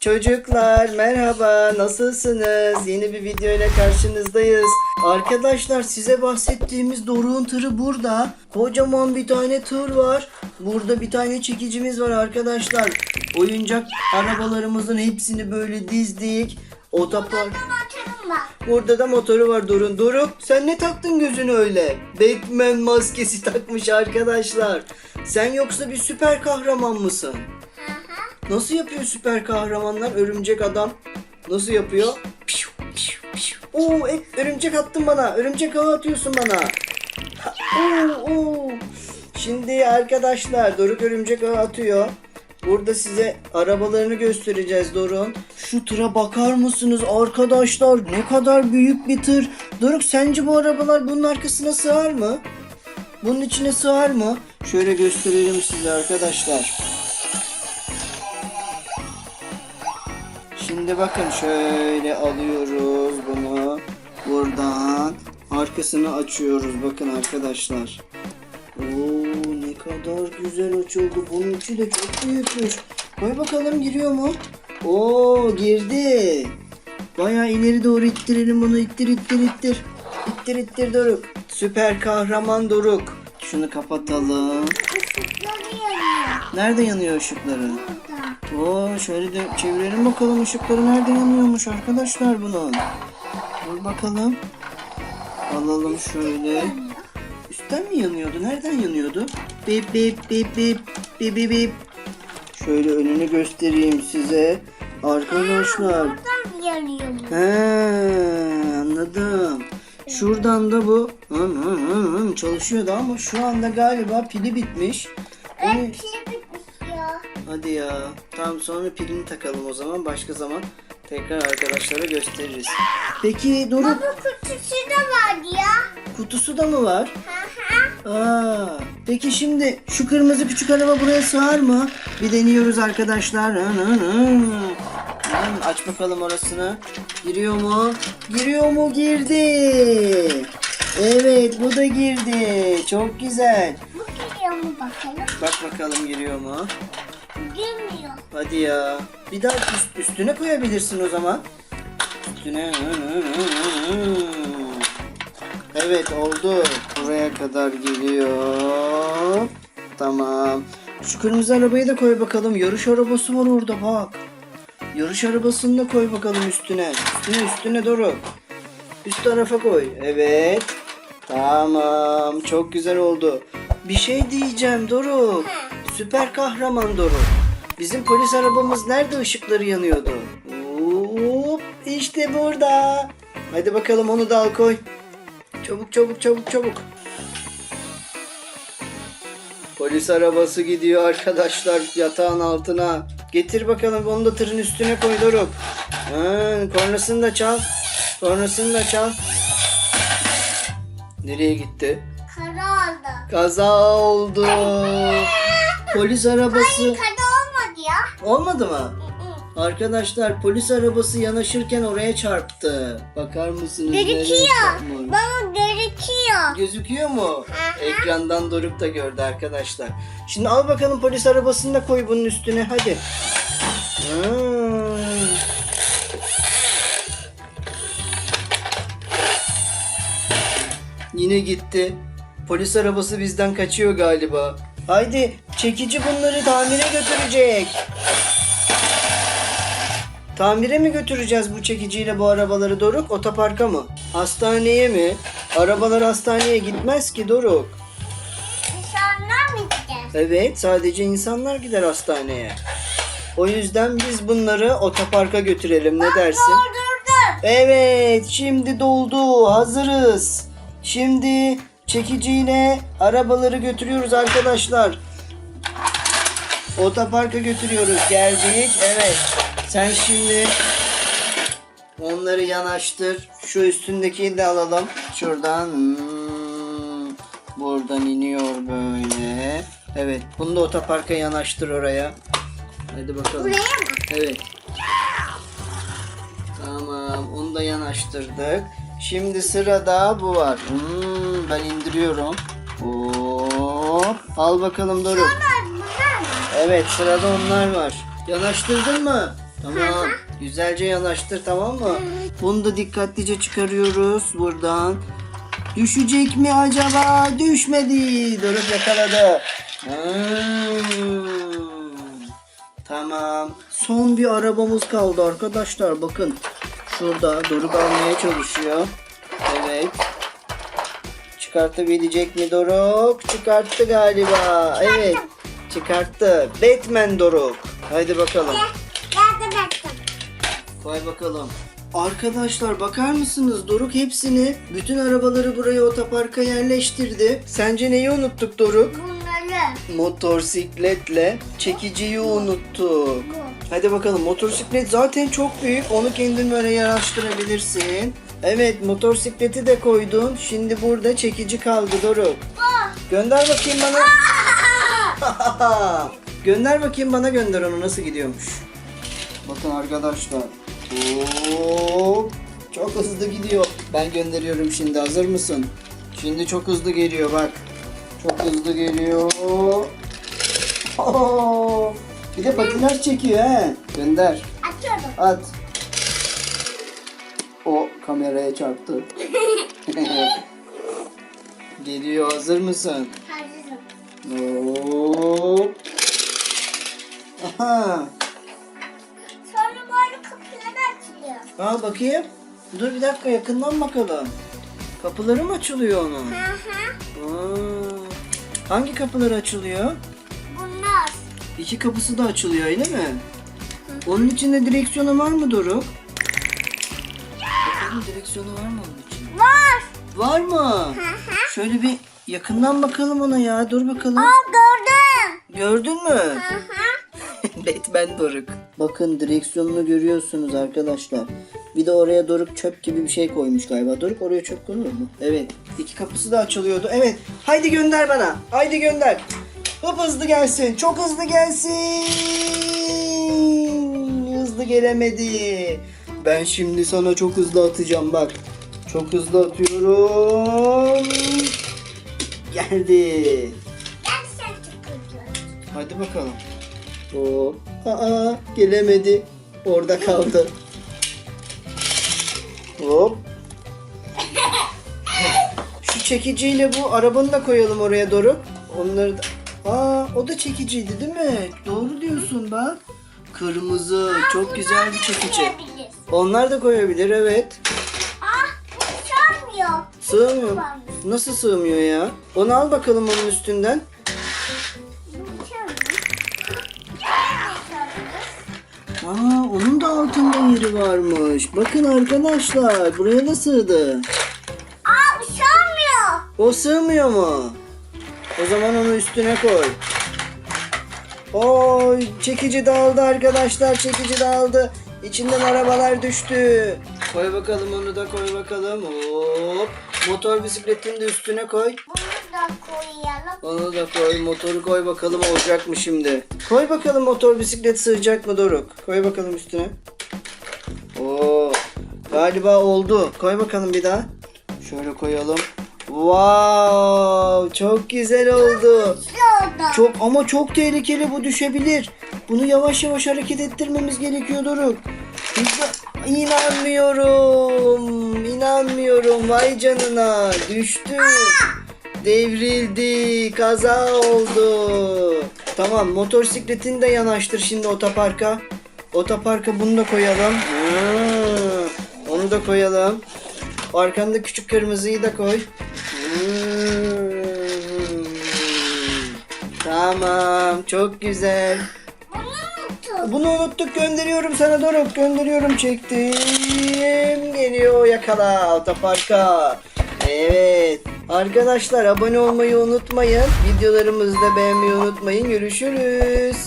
Çocuklar merhaba nasılsınız? Yeni bir video ile karşınızdayız. Arkadaşlar size bahsettiğimiz Doruk'un tırı burada. Kocaman bir tane tır var. Burada bir tane çekicimiz var arkadaşlar. Oyuncak arabalarımızın hepsini böyle dizdik. Otopark. Burada da motoru var Doruk'un. Doruk sen ne taktın gözünü öyle? Batman maskesi takmış arkadaşlar. Sen yoksa bir süper kahraman mısın? Nasıl yapıyor süper kahramanlar? Örümcek adam nasıl yapıyor? Oo, e, örümcek attın bana. Örümcek hava atıyorsun bana. Oo, oo. Şimdi arkadaşlar Doruk örümcek ağı atıyor. Burada size arabalarını göstereceğiz Doruk'un. Şu tıra bakar mısınız arkadaşlar? Ne kadar büyük bir tır. Doruk sence bu arabalar bunun arkasına sığar mı? Bunun içine sığar mı? Şöyle gösterelim size arkadaşlar. Şimdi bakın şöyle alıyoruz bunu buradan arkasını açıyoruz bakın arkadaşlar. Oo ne kadar güzel açıldı. Bunun içi de çok büyükmüş. Koy bakalım giriyor mu? Oo girdi. Bayağı ileri doğru ittirelim bunu. İttir ittir ittir. İttir ittir Doruk. Süper kahraman Doruk. Şunu kapatalım. Işıkları yanıyor. Nerede yanıyor ışıkları? Burada. Şöyle de çevirelim bakalım ışıkları nerede yanıyormuş arkadaşlar bunun. Dur bakalım. Alalım şöyle. Üstten mi yanıyordu? Nereden yanıyordu? Bip bip bip bip bip bip bip. Şöyle önünü göstereyim size. Arkadaşlar. Buradan. He, anladım. Şuradan da bu hım hım hım hım çalışıyordu ama şu anda galiba pili bitmiş. Ben pil. Hadi ya. Tamam sonra pilini takalım o zaman. Başka zaman tekrar arkadaşlara gösteririz. Peki Doruk Baba kutusu da vardı ya. kutusu da mı var? Aa, peki şimdi şu kırmızı küçük araba buraya sığar mı? Bir deniyoruz arkadaşlar. Hı hı hı. Aç bakalım orasını. Giriyor mu? Giriyor mu? Girdi. Evet bu da girdi. Çok güzel. Bu geliyor mu bakalım? Bak bakalım giriyor mu? Girmiyor. Hadi ya. Bir daha üst- üstüne koyabilirsin o zaman. Üstüne. Evet oldu. Buraya kadar geliyor. Tamam. Şu kırmızı arabayı da koy bakalım. Yarış arabası var orada bak. Yarış arabasını da koy bakalım üstüne. Üstüne üstüne doğru. Üst tarafa koy. Evet. Tamam. Çok güzel oldu. Bir şey diyeceğim Doruk. Süper kahraman Doruk. Bizim polis arabamız nerede ışıkları yanıyordu? Hop, işte burada. Hadi bakalım onu da al koy. Çabuk çabuk çabuk çabuk. Polis arabası gidiyor arkadaşlar yatağın altına. Getir bakalım onu da tırın üstüne koy Doruk. Ha, kornasını da çal. Kornasını da çal. Nereye gitti? Kara oldu. Kaza oldu. Polis arabası. Kara olmadı mı? Arkadaşlar polis arabası yanaşırken oraya çarptı. Bakar mısınız? nereye Gözüküyor. çarpmış? Baba gözüküyor. Gözüküyor mu? Aha. Ekrandan Doruk da gördü arkadaşlar. Şimdi al bakalım polis arabasını da koy bunun üstüne hadi. Hmm. Yine gitti. Polis arabası bizden kaçıyor galiba. Haydi çekici bunları tamire götürecek. Tamire mi götüreceğiz bu çekiciyle bu arabaları Doruk? Otoparka mı? Hastaneye mi? Arabalar hastaneye gitmez ki Doruk. İnsanlar mı gideceğiz? Evet sadece insanlar gider hastaneye. O yüzden biz bunları otoparka götürelim ne dersin? Doldurdum. Evet şimdi doldu hazırız. Şimdi çekiciyle arabaları götürüyoruz arkadaşlar. Otoparka götürüyoruz geldik evet. Sen şimdi onları yanaştır. Şu üstündekini de alalım. Şuradan hmm, buradan iniyor böyle. Evet bunu da otoparka yanaştır oraya. Hadi bakalım. Buraya mı? Evet. Tamam, onu da yanaştırdık. Şimdi sırada bu var. Hmm, ben indiriyorum. Hop. Al bakalım Doruk. Evet, sırada onlar var. Yanaştırdın mı? Tamam. Güzelce yanaştır tamam mı? Bunu da dikkatlice çıkarıyoruz buradan. Düşecek mi acaba? Düşmedi. Doruk yakaladı. Hmm. Tamam. Son bir arabamız kaldı arkadaşlar. Bakın. Şurada Doruk almaya çalışıyor. Evet. Çıkartabilecek mi Doruk? Çıkarttı galiba. Evet. Çıkarttı. Batman Doruk. Haydi bakalım. Yardım ettim. Koy bakalım. Arkadaşlar bakar mısınız? Doruk hepsini, bütün arabaları buraya otoparka yerleştirdi. Sence neyi unuttuk Doruk? Bunları. Motorsikletle çekiciyi unuttuk. Bu. Hadi bakalım motosiklet zaten çok büyük. Onu kendin böyle yanaştırabilirsin. Evet motosikleti de koydun. Şimdi burada çekici kaldı Doruk. Gönder bakayım bana. gönder bakayım bana gönder onu nasıl gidiyormuş. Bakın arkadaşlar. Oo, çok hızlı gidiyor. Ben gönderiyorum şimdi. Hazır mısın? Şimdi çok hızlı geliyor bak. Çok hızlı geliyor. Oo, bir de patiler çekiyor he. Gönder. Açıyorum. At. O kameraya çarptı. Geliyor. Hazır mısın? Hazırım. Hop. Aha. Sonra böyle kapıları açılıyor. Al bakayım. Dur bir dakika yakından bakalım. Kapıları mı açılıyor onun? Hı hı. Aa, hangi kapıları açılıyor? İki kapısı da açılıyor öyle mi? Onun içinde direksiyonu var mı Doruk? Bakalım direksiyonu var mı onun içinde? Var. Var mı? Şöyle bir yakından bakalım ona ya. Dur bakalım. Aa gördüm. Gördün mü? Batman Doruk. Bakın direksiyonunu görüyorsunuz arkadaşlar. Bir de oraya Doruk çöp gibi bir şey koymuş galiba. Doruk oraya çöp konur mu? Evet. İki kapısı da açılıyordu. Evet. Haydi gönder bana. Haydi gönder. Hop hızlı gelsin. Çok hızlı gelsin. Hızlı gelemedi. Ben şimdi sana çok hızlı atacağım bak. Çok hızlı atıyorum. Geldi. Hadi bakalım. Hop. Aa gelemedi. Orada kaldı. Hop. Şu çekiciyle bu arabanı da koyalım oraya Doruk. Onları da... Aa o da çekiciydi değil mi? Doğru diyorsun bak. Kırmızı. Çok güzel bir çekici. Koyabiliriz. Onlar da koyabilir evet. Ah bu sığmıyor. Sığmıyor. Nasıl sığmıyor ya? Onu al bakalım onun üstünden. Aa, onun da altında yeri varmış. Bakın arkadaşlar, buraya da sığdı. Aa bu sığmıyor. O sığmıyor mu? O zaman onu üstüne koy. Oy, çekici dağıldı arkadaşlar, çekici dağıldı. İçinden arabalar düştü. Koy bakalım onu da koy bakalım. Hop. Motor bisikletini de üstüne koy. Bunu da koyalım. Onu da koy, motoru koy bakalım olacak mı şimdi? Koy bakalım motor bisiklet sığacak mı Doruk? Koy bakalım üstüne. Oo, galiba oldu. Koy bakalım bir daha. Şöyle koyalım. Wow, çok güzel oldu. Çok ama çok tehlikeli bu düşebilir. Bunu yavaş yavaş hareket ettirmemiz gerekiyor Doruk. İnanmıyorum. İnanmıyorum. Vay canına. Düştü. Devrildi. Kaza oldu. Tamam motosikletini de yanaştır şimdi otoparka. Otoparka bunu da koyalım. Hmm, onu da koyalım. Arkanda küçük kırmızıyı da koy. Hmm. Tamam çok güzel. Bunu unuttuk gönderiyorum sana Doruk gönderiyorum çektim. Geliyor yakala otoparka evet arkadaşlar abone olmayı unutmayın videolarımızı da beğenmeyi unutmayın. Görüşürüz